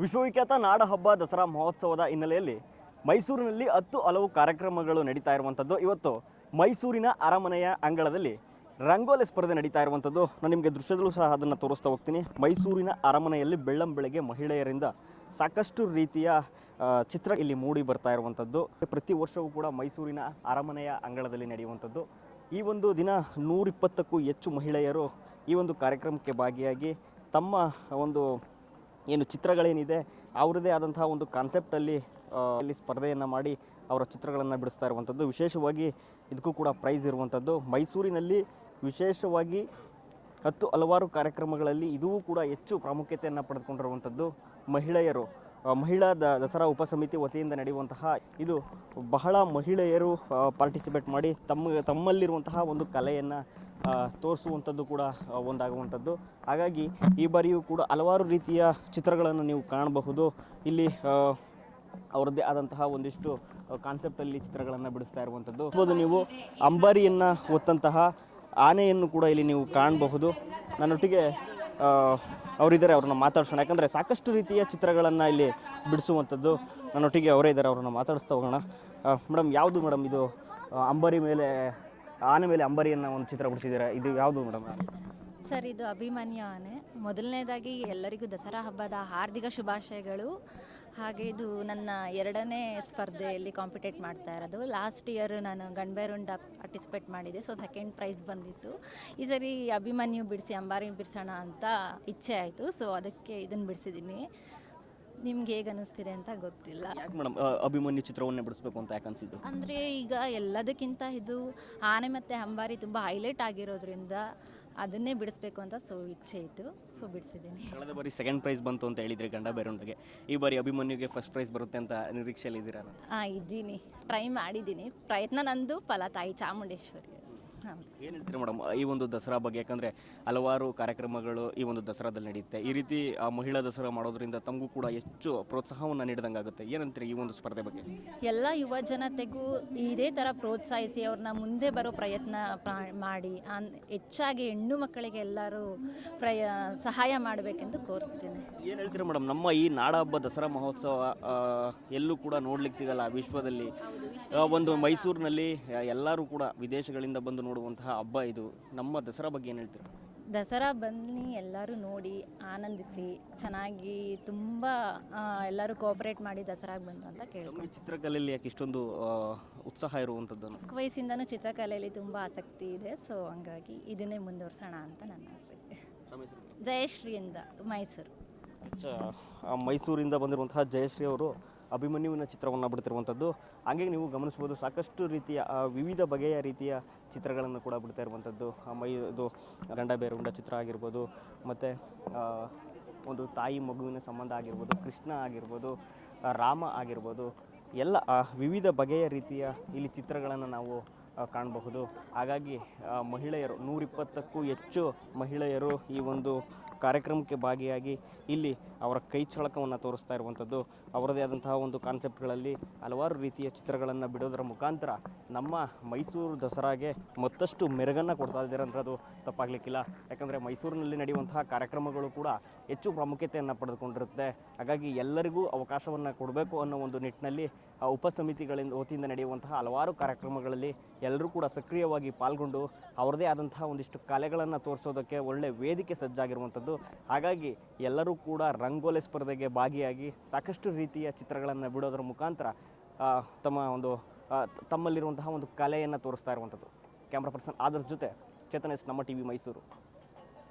ವಿಶ್ವವಿಖ್ಯಾತ ನಾಡ ಹಬ್ಬ ದಸರಾ ಮಹೋತ್ಸವದ ಹಿನ್ನೆಲೆಯಲ್ಲಿ ಮೈಸೂರಿನಲ್ಲಿ ಹತ್ತು ಹಲವು ಕಾರ್ಯಕ್ರಮಗಳು ನಡೀತಾ ಇರುವಂಥದ್ದು. ಇವತ್ತು ಮೈಸೂರಿನ ಅರಮನೆಯ ಅಂಗಳದಲ್ಲಿ ರಂಗೋಲಿ ಸ್ಪರ್ಧೆ ನಡೀತಾ ಇರುವಂಥದ್ದು. ನಾನು ನಿಮಗೆ ದೃಶ್ಯದಲ್ಲೂ ಸಹ ಅದನ್ನು ತೋರಿಸ್ತಾ ಹೋಗ್ತೀನಿ. ಮೈಸೂರಿನ ಅರಮನೆಯಲ್ಲಿ ಬೆಳ್ಳಂ ಬೆಳಗ್ಗೆ ಮಹಿಳೆಯರಿಂದ ಸಾಕಷ್ಟು ರೀತಿಯ ಚಿತ್ರ ಇಲ್ಲಿ ಮೂಡಿ ಬರ್ತಾ ಇರುವಂಥದ್ದು. ಪ್ರತಿ ವರ್ಷವೂ ಕೂಡ ಮೈಸೂರಿನ ಅರಮನೆಯ ಅಂಗಳದಲ್ಲಿ ನಡೆಯುವಂಥದ್ದು. ಈ ಒಂದು ದಿನ ನೂರಿಪ್ಪತ್ತಕ್ಕೂ ಹೆಚ್ಚು ಮಹಿಳೆಯರು ಈ ಒಂದು ಕಾರ್ಯಕ್ರಮಕ್ಕೆ ಭಾಗಿಯಾಗಿ ತಮ್ಮ ಒಂದು ಏನು ಚಿತ್ರಗಳೇನಿದೆ ಅವರದೇ ಆದಂತಹ ಒಂದು ಕಾನ್ಸೆಪ್ಟಲ್ಲಿ ಅಲ್ಲಿ ಸ್ಪರ್ಧೆಯನ್ನು ಮಾಡಿ ಅವರ ಚಿತ್ರಗಳನ್ನು ಬಿಡಿಸ್ತಾ ಇರುವಂಥದ್ದು ವಿಶೇಷವಾಗಿ ಇದಕ್ಕೂ ಕೂಡ ಪ್ರೈಸ್ ಇರುವಂಥದ್ದು ಮೈಸೂರಿನಲ್ಲಿ ವಿಶೇಷವಾಗಿ ಹತ್ತು ಹಲವಾರು ಕಾರ್ಯಕ್ರಮಗಳಲ್ಲಿ ಇದೂ ಕೂಡ ಹೆಚ್ಚು ಪ್ರಾಮುಖ್ಯತೆಯನ್ನು ಪಡೆದುಕೊಂಡಿರುವಂಥದ್ದು ಮಹಿಳೆಯರು. ಮಹಿಳಾ ದ, ದಸರಾ ಉಪಸಮಿತಿ ವತಿಯಿಂದ ನಡೆಯುವಂತಹ ಇದು ಬಹಳ ಮಹಿಳೆಯರು ಪಾರ್ಟಿಸಿಪೇಟ್ ಮಾಡಿ ತಮ್ಮ, ತಮ್ಮಲ್ಲಿರುವಂತಹ ಒಂದು ಕಲೆಯನ್ನು ತೋರಿಸುವಂಥದ್ದು ಕೂಡ ಒಂದಾಗುವಂಥದ್ದು. ಹಾಗಾಗಿ ಈ ಬಾರಿಯೂ ಕೂಡ ಹಲವಾರು ರೀತಿಯ ಚಿತ್ರಗಳನ್ನು ನೀವು ಕಾಣಬಹುದು. ಇಲ್ಲಿ ಅವರದ್ದೇ ಆದಂತಹ ಒಂದಿಷ್ಟು ಕಾನ್ಸೆಪ್ಟಲ್ಲಿ ಚಿತ್ರಗಳನ್ನು ಬಿಡಿಸ್ತಾ ಇರುವಂಥದ್ದು. ಹೌದು ನೀವು ಅಂಬಾರಿಯನ್ನು ಹೊತ್ತಂತಹ ಆನೆಯನ್ನು ಕೂಡ ಇಲ್ಲಿ ನೀವು ಕಾಣಬಹುದು. ನನ್ನೊಟ್ಟಿಗೆ ಅವರಿದ್ದಾರೆ, ಅವ್ರನ್ನ ಮಾತಾಡ್ಸೋಣ. ಯಾಕಂದರೆ ಸಾಕಷ್ಟು ರೀತಿಯ ಚಿತ್ರಗಳನ್ನು ಇಲ್ಲಿ ಬಿಡಿಸುವಂಥದ್ದು ನನ್ನೊಟ್ಟಿಗೆ ಅವರೇ ಇದ್ದಾರೆ, ಅವ್ರನ್ನ ಮಾತಾಡಿಸ್ತಾ ಹೋಗೋಣ. ಮೇಡಮ್, ಯಾವುದು ಮೇಡಮ್ ಇದು? ಅಂಬಾರಿ ಮೇಲೆ ಆನೆ ಮೇಲೆ ಅಂಬರಿಯನ್ನ ಒಂದು ಚಿತ್ರ ಬಿಡಿಸಿದ್ದೀರಾ? ಇದು ಯಾವುದು ಮೇಡಮ್? ಸರ್, ಇದು ಅಭಿಮನ್ಯು ಆನೆ. ಮೊದಲನೇದಾಗಿ ಎಲ್ಲರಿಗೂ ದಸರಾ ಹಬ್ಬದ ಹಾರ್ದಿಕ ಶುಭಾಶಯಗಳು. ಹಾಗೆ ಇದು ನನ್ನ ಎರಡನೇ ಸ್ಪರ್ಧೆಯಲ್ಲಿ ಕಾಂಪಿಟೇಟ್ ಮಾಡ್ತಾ ಇರೋದು. ಲಾಸ್ಟ್ ಇಯರ್ ನಾನು ಗಂಡ್ಬೇರುಂಡ ಪಾರ್ಟಿಸಿಪೇಟ್ ಮಾಡಿದೆ ಸೊ ಸೆಕೆಂಡ್ ಪ್ರೈಸ್ ಬಂದಿತ್ತು. ಈ ಸರಿ ಅಭಿಮನ್ಯು ಬಿಡಿಸಿ ಅಂಬಾರಿ ಬಿಡಿಸೋಣ ಅಂತ ಇಚ್ಛೆ ಆಯಿತು. ಸೊ ಅದಕ್ಕೆ ಇದನ್ನು ಬಿಡಿಸಿದ್ದೀನಿ. ನಿಮ್ಗೆ ಹೇಗೆ ಅನಿಸ್ತಿದೆ ಅಂತ ಗೊತ್ತಿಲ್ಲ. ಯಾಕೆ ಮೇಡಮ್ ಅಭಿಮನ್ಯು ಚಿತ್ರವನ್ನೇ ಬಿಡಿಸ್ಬೇಕು ಅಂತ ಯಾಕೆ ಅನಿಸಿದ್ದು? ಅಂದರೆ ಈಗ ಎಲ್ಲದಕ್ಕಿಂತ ಇದು ಆನೆ ಮತ್ತು ಅಂಬಾರಿ ತುಂಬ ಹೈಲೈಟ್ ಆಗಿರೋದ್ರಿಂದ ಅದನ್ನೇ ಬಿಡಿಸ್ಬೇಕು ಅಂತ ಸೊ ಇಚ್ಛೆ ಇತ್ತು. ಸೊ ಬಿಡಿಸಿದ್ದೀನಿ. ಕಳೆದ ಬಾರಿ ಸೆಕೆಂಡ್ ಪ್ರೈಸ್ ಬಂತು ಅಂತ ಹೇಳಿದ್ರಿ ಗಂಡ ಬೇರೊಂದಿಗೆ. ಈ ಬಾರಿ ಅಭಿಮನ್ಯುಗೆ ಫಸ್ಟ್ ಪ್ರೈಸ್ ಬರುತ್ತೆ ಅಂತ ನಿರೀಕ್ಷೆಯಲ್ಲಿ ಇದ್ದೀರಾ? ಹಾಂ ಇದ್ದೀನಿ. ಟ್ರೈ ಮಾಡಿದ್ದೀನಿ. ಪ್ರಯತ್ನ ನಂದು ಫಲ ತಾಯಿ ಚಾಮುಂಡೇಶ್ವರಿ ಏನು ಹೇಳ್ತೀರಿ ಮೇಡಮ್ ಈ ಒಂದು ದಸರಾ ಬಗ್ಗೆ? ಯಾಕಂದರೆ ಹಲವಾರು ಕಾರ್ಯಕ್ರಮಗಳು ಈ ಒಂದು ದಸರಾದಲ್ಲಿ ನಡೆಯುತ್ತೆ. ಈ ರೀತಿ ಆ ಮಹಿಳಾ ದಸರಾ ಮಾಡೋದ್ರಿಂದ ತಮಗೂ ಕೂಡ ಹೆಚ್ಚು ಪ್ರೋತ್ಸಾಹವನ್ನು ನೀಡಿದಂಗೆ ಆಗುತ್ತೆ ಏನಂತೀರಿ ಈ ಒಂದು ಸ್ಪರ್ಧೆ ಬಗ್ಗೆ? ಎಲ್ಲ ಯುವ ಜನತೆಗೂ ಇದೇ ಥರ ಪ್ರೋತ್ಸಾಹಿಸಿ ಅವ್ರನ್ನ ಮುಂದೆ ಬರೋ ಪ್ರಯತ್ನ ಪ್ರಾ- ಮಾಡಿ ಹೆಚ್ಚಾಗಿ ಹೆಣ್ಣು ಮಕ್ಕಳಿಗೆ ಎಲ್ಲರೂ ಪ್ರಯ ಸಹಾಯ ಮಾಡಬೇಕೆಂದು ಕೋರ್ತೀನಿ ಏನು ಹೇಳ್ತೀರಿ ಮೇಡಮ್ ನಮ್ಮ ಈ ನಾಡಹಬ್ಬ ದಸರಾ ಮಹೋತ್ಸವ ಆ, ಎಲ್ಲೂ ಕೂಡ ನೋಡ್ಲಿಕ್ಕೆ ಸಿಗಲ್ಲ ವಿಶ್ವದಲ್ಲಿ. ಆ, ಒಂದು ಮೈಸೂರಿನಲ್ಲಿ ಆ, ಎಲ್ಲರೂ ಕೂಡ ವಿದೇಶಗಳಿಂದ ಬಂದು ನೋಡುವಂತಹ ಹಬ್ಬ ಇದು. ನಮ್ಮ ದಸರಾ ಬಗ್ಗೆ ಏನು ಹೇಳ್ತೀರಾ? ದಸರಾ ಬನ್ನಿ ಎಲ್ಲರೂ ನೋಡಿ ಆನಂದಿಸಿ ಚೆನ್ನಾಗಿ ತುಂಬ ಎಲ್ಲರೂ ಕೋಆಪರೇಟ್ ಮಾಡಿ ದಸರಾಗೆ ಬಂದು ಅಂತ ಕೇಳ್ಕೊಂಡು ಚಿತ್ರಕಲೆಯಲ್ಲಿ ಯಾಕೆ ಇಷ್ಟೊಂದು ಆ, ಉತ್ಸಾಹ ಇರುವಂಥದ್ದನ್ನು ಚಿಕ್ಕ ವಯಸ್ಸಿಂದನೂ ಚಿತ್ರಕಲೆಯಲ್ಲಿ ತುಂಬ ಆಸಕ್ತಿ ಇದೆ. ಸೊ ಹಂಗಾಗಿ ಇದನ್ನೇ ಮುಂದುವರ್ಸೋಣ ಅಂತ ನನ್ನ ಆಸೆ. ಜಯಶ್ರೀಯಿಂದ ಮೈಸೂರು. ಅಚ್ಚ, ಆ ಮೈಸೂರಿಂದ ಬಂದಿರುವಂತಹ ಜಯಶ್ರೀ ಅವರು ಅಭಿಮನ್ಯುವಿನ ಚಿತ್ರವನ್ನು ಬಿಡ್ತಿರುವಂಥದ್ದು. ಹಾಗೆ ನೀವು ಗಮನಿಸ್ಬೋದು ಸಾಕಷ್ಟು ರೀತಿಯ ವಿವಿಧ ಬಗೆಯ ರೀತಿಯ ಚಿತ್ರಗಳನ್ನು ಕೂಡ ಬಿಡ್ತಾ ಇರುವಂಥದ್ದು. ಮೈ, ಇದು ಗಂಡ ಬೇರುಂಡ ಚಿತ್ರ ಆಗಿರ್ಬೋದು, ಮತ್ತು ಒಂದು ತಾಯಿ ಮಗುವಿನ ಸಂಬಂಧ ಆಗಿರ್ಬೋದು, ಕೃಷ್ಣ ಆಗಿರ್ಬೋದು ರಾಮ ಆಗಿರ್ಬೋದು, ಎಲ್ಲ ವಿವಿಧ ಬಗೆಯ ರೀತಿಯ ಇಲ್ಲಿ ಚಿತ್ರಗಳನ್ನು ನಾವು ಕಾಣಬಹುದು. ಹಾಗಾಗಿ ಮಹಿಳೆಯರು ನೂರಿಪ್ಪತ್ತಕ್ಕೂ ಹೆಚ್ಚು ಮಹಿಳೆಯರು ಈ ಒಂದು ಕಾರ್ಯಕ್ರಮಕ್ಕೆ ಭಾಗಿಯಾಗಿ ಇಲ್ಲಿ ಅವರ ಕೈ ಚಳಕವನ್ನು ತೋರಿಸ್ತಾ ಇರುವಂಥದ್ದು. ಅವರದೇ ಆದಂತಹ ಒಂದು ಕಾನ್ಸೆಪ್ಟ್ಗಳಲ್ಲಿ ಹಲವಾರು ರೀತಿಯ ಚಿತ್ರಗಳನ್ನು ಬಿಡೋದರ ಮುಖಾಂತರ ನಮ್ಮ ಮೈಸೂರು ದಸರಾಗೆ ಮತ್ತಷ್ಟು ಮೆರುಗನ್ನು ಕೊಡ್ತಾ ಇದ್ದಾರೆ ಅಂದರೆ ಅದು ತಪ್ಪಾಗಲಿಕ್ಕಿಲ್ಲ. ಯಾಕಂದರೆ ಮೈಸೂರಿನಲ್ಲಿ ನಡೆಯುವಂತಹ ಕಾರ್ಯಕ್ರಮಗಳು ಕೂಡ ಹೆಚ್ಚು ಪ್ರಾಮುಖ್ಯತೆಯನ್ನು ಪಡೆದುಕೊಂಡಿರುತ್ತೆ. ಹಾಗಾಗಿ ಎಲ್ಲರಿಗೂ ಅವಕಾಶವನ್ನು ಕೊಡಬೇಕು ಅನ್ನೋ ಒಂದು ನಿಟ್ಟಿನಲ್ಲಿ ಆ ಉಪಸಮಿತಿಗಳಿಂದ ವತಿಯಿಂದ ನಡೆಯುವಂತಹ ಹಲವಾರು ಕಾರ್ಯಕ್ರಮಗಳಲ್ಲಿ ಎಲ್ಲರೂ ಕೂಡ ಸಕ್ರಿಯವಾಗಿ ಪಾಲ್ಗೊಂಡು ಅವರದೇ ಆದಂತಹ ಒಂದಿಷ್ಟು ಕಲೆಗಳನ್ನು ತೋರಿಸೋದಕ್ಕೆ ಒಳ್ಳೆ ವೇದಿಕೆ ಸಜ್ಜಾಗಿರುವಂಥದ್ದು ಹಾಗಾಗಿ ಎಲ್ಲರೂ ಕೂಡ ರಂಗೋಲಿ ಸ್ಪರ್ಧೆಗೆ ಭಾಗಿಯಾಗಿ ಸಾಕಷ್ಟು ರೀತಿಯ ಚಿತ್ರಗಳನ್ನು ಬಿಡೋದರ ಮುಖಾಂತರ ತಮ್ಮ ಒಂದು ತಮ್ಮಲ್ಲಿರುವಂತಹ ಒಂದು ಕಲೆಯನ್ನು ತೋರಿಸ್ತಾ ಇರುವಂಥದ್ದು. ಕ್ಯಾಮ್ರಾ ಪರ್ಸನ್ ಆದರ್ಶ್ ಜೊತೆ ಚೇತನ ಎಸ್ ನಮ್ಮ ಟಿ ವಿ ಮೈಸೂರು.